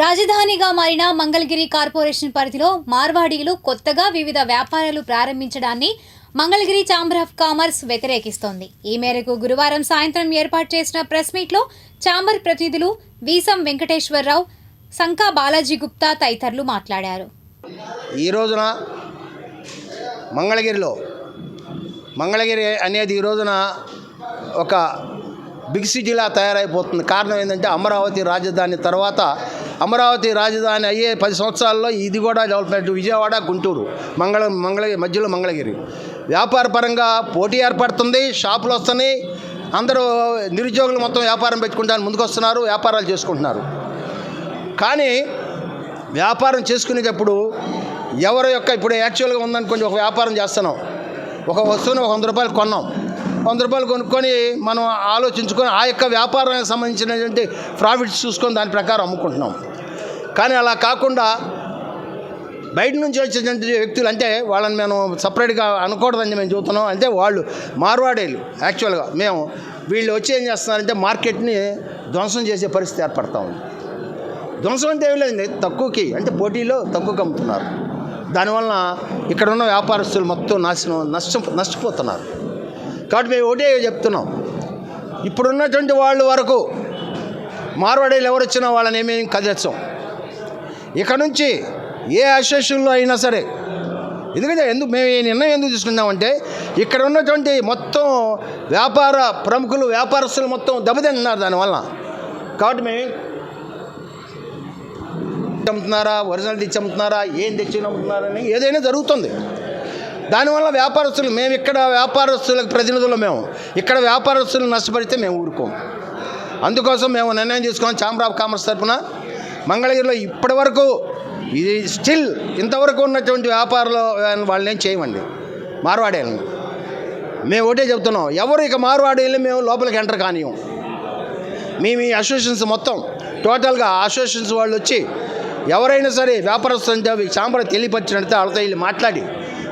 రాజధానిగా మారిన మంగళగిరి కార్పొరేషన్ పరిధిలో మార్వాడీలు కొత్తగా వివిధ వ్యాపారాలు ప్రారంభించడాన్ని మంగళగిరి ఛాంబర్ ఆఫ్ కామర్స్ వ్యతిరేకిస్తోంది. ఈ మేరకు గురువారం సాయంత్రం ఏర్పాటు చేసిన ప్రెస్ మీట్లో ఛాంబర్ ప్రతినిధులు వీసం వెంకటేశ్వరరావు సంకా బాలాజీ గుప్తా తదితరులు మాట్లాడారు. ఈ రోజున మంగళగిరిలో మంగళగిరి అనేది ఈ రోజున ఒక బిగ్ సిటీలా తయారైపోతుంది. కారణం ఏంటంటే అమరావతి రాజధాని తర్వాత అమరావతి రాజధాని అయ్యే పది సంవత్సరాల్లో ఇది కూడా డెవలప్మెంట్ విజయవాడ గుంటూరు మంగళ మంగళగిరి మధ్యలో మంగళగిరి. వ్యాపార పరంగా పోటీ ఏర్పడుతుంది షాపులు వస్తున్నాయి. అందరూ నిరుద్యోగులు మొత్తం వ్యాపారం పెట్టుకుంటాను ముందుకొస్తున్నారు వ్యాపారాలు చేసుకుంటున్నారు. కానీ వ్యాపారం చేసుకునేటప్పుడు ఎవరి యొక్క ఇప్పుడు యాక్చువల్గా ఉందనుకోండి ఒక వ్యాపారం చేస్తున్నాం. ఒక వస్తువుని ఒక వంద రూపాయలు కొన్నాం. వంద రూపాయలు కొనుక్కొని మనం ఆలోచించుకొని ఆ యొక్క వ్యాపారానికి సంబంధించినటువంటి ప్రాఫిట్స్ చూసుకొని దాని ప్రకారం అమ్ముకుంటున్నాం. కానీ అలా కాకుండా బయట నుంచి వచ్చేటువంటి వ్యక్తులు అంటే వాళ్ళని మేము సపరేట్గా అనకూడదని మేము చూస్తున్నాం. అంటే వాళ్ళు మార్వాడేలు యాక్చువల్గా మేము వీళ్ళు వచ్చి ఏం చేస్తున్నారంటే మార్కెట్ని ధ్వంసం చేసే పరిస్థితి ఏర్పడతా ఉంది. ధ్వంసం అంటే ఏం లేదండి తక్కువకి అంటే పోటీలో తక్కువకి అమ్ముతున్నారు. దానివలన ఇక్కడ ఉన్న వ్యాపారస్తులు మొత్తం నాశనం నష్టం నష్టపోతున్నారు. కాబట్టి మేము ఒకటే చెప్తున్నాం ఇప్పుడున్నటువంటి వాళ్ళు వరకు మార్వాడీలు ఎవరు వచ్చినా వాళ్ళని ఏమేమి కదిలించాం. ఇక నుంచి ఏ అసోసియేషన్లో అయినా సరే. ఎందుకంటే ఎందుకు మేము ఈ నిర్ణయం ఎందుకు తీసుకున్నామంటే ఇక్కడ ఉన్నటువంటి మొత్తం వ్యాపార ప్రముఖులు వ్యాపారస్తులు మొత్తం దెబ్బతింటున్నారు దానివల్ల. కాబట్టి మేము అమ్ముతున్నారా ఒరిజినల్ తెచ్చి అమ్ముతున్నారా ఏం తెచ్చి అమ్ముతున్నారని ఏదైనా జరుగుతుంది. దానివల్ల వ్యాపారస్తులు మేము ఇక్కడ వ్యాపారస్తులకు ప్రతినిధులు మేము. ఇక్కడ వ్యాపారస్తులు నష్టపడితే మేము ఊరుకోం. అందుకోసం మేము నిర్ణయం తీసుకున్నాం ఛాంబర్ ఆఫ్ కామర్స్ తరఫున మంగళగిరిలో ఇప్పటి వరకు ఇది స్టిల్ ఇంతవరకు ఉన్నటువంటి వ్యాపారంలో వాళ్ళని ఏం చేయమండి. మార్వాడేళ్ళని మేము ఒకటే చెప్తున్నాం ఎవరు ఇక మార్వాడేళ్ళని మేము లోపలికి ఎంటర్ కానియం మేము ఈ అసోసియేషన్స్ మొత్తం టోటల్గా అసోసియేషన్స్ వాళ్ళు వచ్చి ఎవరైనా సరే వ్యాపారస్తులు అంటే తెలియపరిచినట్టు వాళ్ళతో వెళ్ళి మాట్లాడి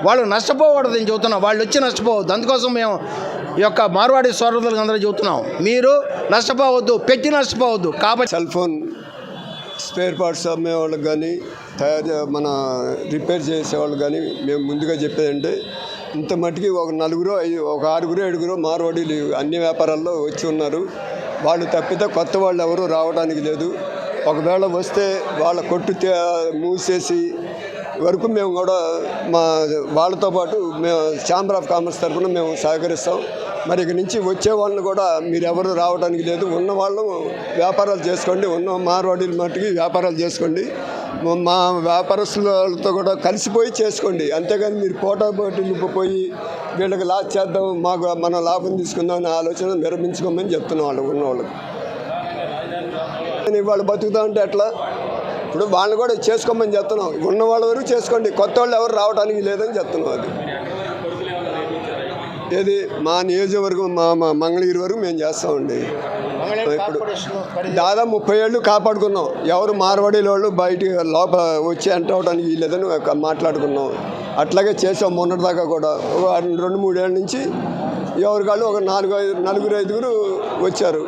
వాళ్ళు నష్టపోకూడదు అని చెబుతున్నాం వాళ్ళు వచ్చి నష్టపోవద్దు. అందుకోసం మేము ఈ యొక్క మార్వాడి సోదరులకు అందరూ చెబుతున్నాం మీరు నష్టపోవద్దు పెట్టి నష్టపోవద్దు. కాబట్టి సెల్ ఫోన్ స్పేర్ పార్ట్స్ అమ్మే వాళ్ళకి కానీ తయారు మన రిపేర్ చేసే వాళ్ళకి కానీ మేము ముందుగా చెప్పేదంటే ఇంత మట్టికి ఒక నలుగురు ఐదు ఒక ఆరుగురు ఏడుగురు మార్వాడీలు అన్ని వ్యాపారాల్లో వచ్చి ఉన్నారు. వాళ్ళు తప్పితే కొత్త వాళ్ళు ఎవరు రావడానికి లేదు. ఒకవేళ వస్తే వాళ్ళ కొట్టు మూసేసి వరకు మేము కూడా మా వాళ్ళతో పాటు మేము ఛాంబర్ ఆఫ్ కామర్స్ తరఫున మేము సహకరిస్తాం. మరి ఇక నుంచి వచ్చే వాళ్ళని కూడా మీరు ఎవరు రావడానికి లేదు. ఉన్న వాళ్ళు వ్యాపారాలు చేసుకోండి. ఉన్న మార్వాడీల మట్టుకి వ్యాపారాలు చేసుకోండి. మా వ్యాపారస్తులతో కూడా కలిసిపోయి చేసుకోండి. అంతేగాని మీరు పోటా పోటీలు పోయి వీళ్ళకి లాస్ చేద్దాం మాకు మన లాభం తీసుకుందాం అనే ఆలోచన విరమించుకోమని చెప్తున్నాం వాళ్ళు ఉన్న వాళ్ళకి. కానీ వాళ్ళు బతుకుతా ఉంటే ఎట్లా? ఇప్పుడు వాళ్ళని కూడా చేసుకోమని చెప్తున్నాం. ఉన్న వాళ్ళ వరకు చేసుకోండి. కొత్త వాళ్ళు ఎవరు రావడానికి లేదని చెప్తున్నాం అది. ఏది? మా నియోజకవర్గం మా మా మంగళగిరి వరకు మేము చేస్తామండి. ఇప్పుడు దాదాపు ముప్పై ఏళ్ళు కాపాడుకున్నాం. ఎవరు మార్వాడీ వాళ్ళు బయట లోపల వచ్చి ఎంటర్ అవడానికి ఒక మాట్లాడుకున్నాం. అట్లాగే చేసాం మొన్నటిదాకా కూడా. ఒక రెండు మూడేళ్ళ నుంచి ఎవరి కాళ్ళు ఒక నాలుగు ఐదు నలుగురు ఐదుగురు వచ్చారు.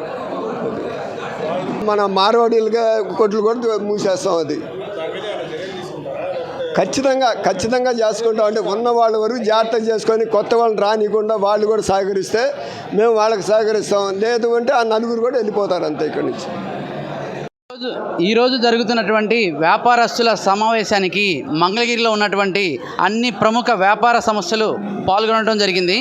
మన మార్వాడీలుగా కొట్లు కూడా మూసేస్తాం అది. ఖచ్చితంగా ఖచ్చితంగా చేసుకుంటాం. అంటే ఉన్న వాళ్ళ వరకు జాగ్రత్త చేసుకొని కొత్త వాళ్ళని రానికుండా వాళ్ళు కూడా సహకరిస్తే మేము వాళ్ళకి సహకరిస్తాం. లేదు అంటే ఆ నలుగురు కూడా వెళ్ళిపోతారు అంతే ఇక్కడి నుంచి. ఈరోజు ఈరోజు జరుగుతున్నటువంటి వ్యాపారస్తుల సమావేశానికి మంగళగిరిలో ఉన్నటువంటి అన్ని ప్రముఖ వ్యాపార సంస్థలు పాల్గొనడం జరిగింది.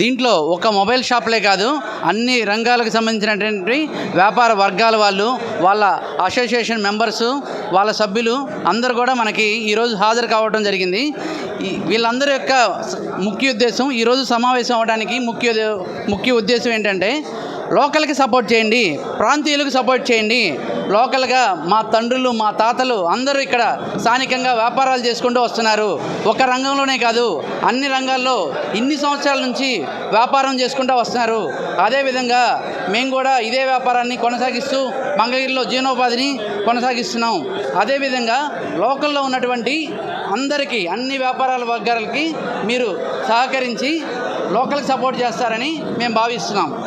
దీంట్లో ఒక మొబైల్ షాప్లే కాదు అన్ని రంగాలకు సంబంధించినటువంటి వ్యాపార వర్గాల వాళ్ళు వాళ్ళ అసోసియేషన్ మెంబర్సు వాళ్ళ సభ్యులు అందరూ కూడా మనకి ఈరోజు హాజరు కావడం జరిగింది. వీళ్ళందరి యొక్క ముఖ్య ఉద్దేశం ఈరోజు సమావేశం అవ్వడానికి ముఖ్య ముఖ్య ఉద్దేశం ఏంటంటే లోకల్కి సపోర్ట్ చేయండి ప్రాంతీయులకు సపోర్ట్ చేయండి. లోకల్గా మా తండ్రులు మా తాతలు అందరూ ఇక్కడ స్థానికంగా వ్యాపారాలు చేసుకుంటూ వస్తున్నారు. ఒక రంగంలోనే కాదు అన్ని రంగాల్లో ఇన్ని సంవత్సరాల నుంచి వ్యాపారం చేసుకుంటూ వస్తున్నారు. అదేవిధంగా మేము కూడా ఇదే వ్యాపారాన్ని కొనసాగిస్తూ మంగళగిరిలో జీవనోపాధిని కొనసాగిస్తున్నాం. అదేవిధంగా లోకల్లో ఉన్నటువంటి అందరికీ అన్ని వ్యాపారాల వర్గాలకి మీరు సహకరించి లోకల్కి సపోర్ట్ చేస్తారని మేము భావిస్తున్నాం.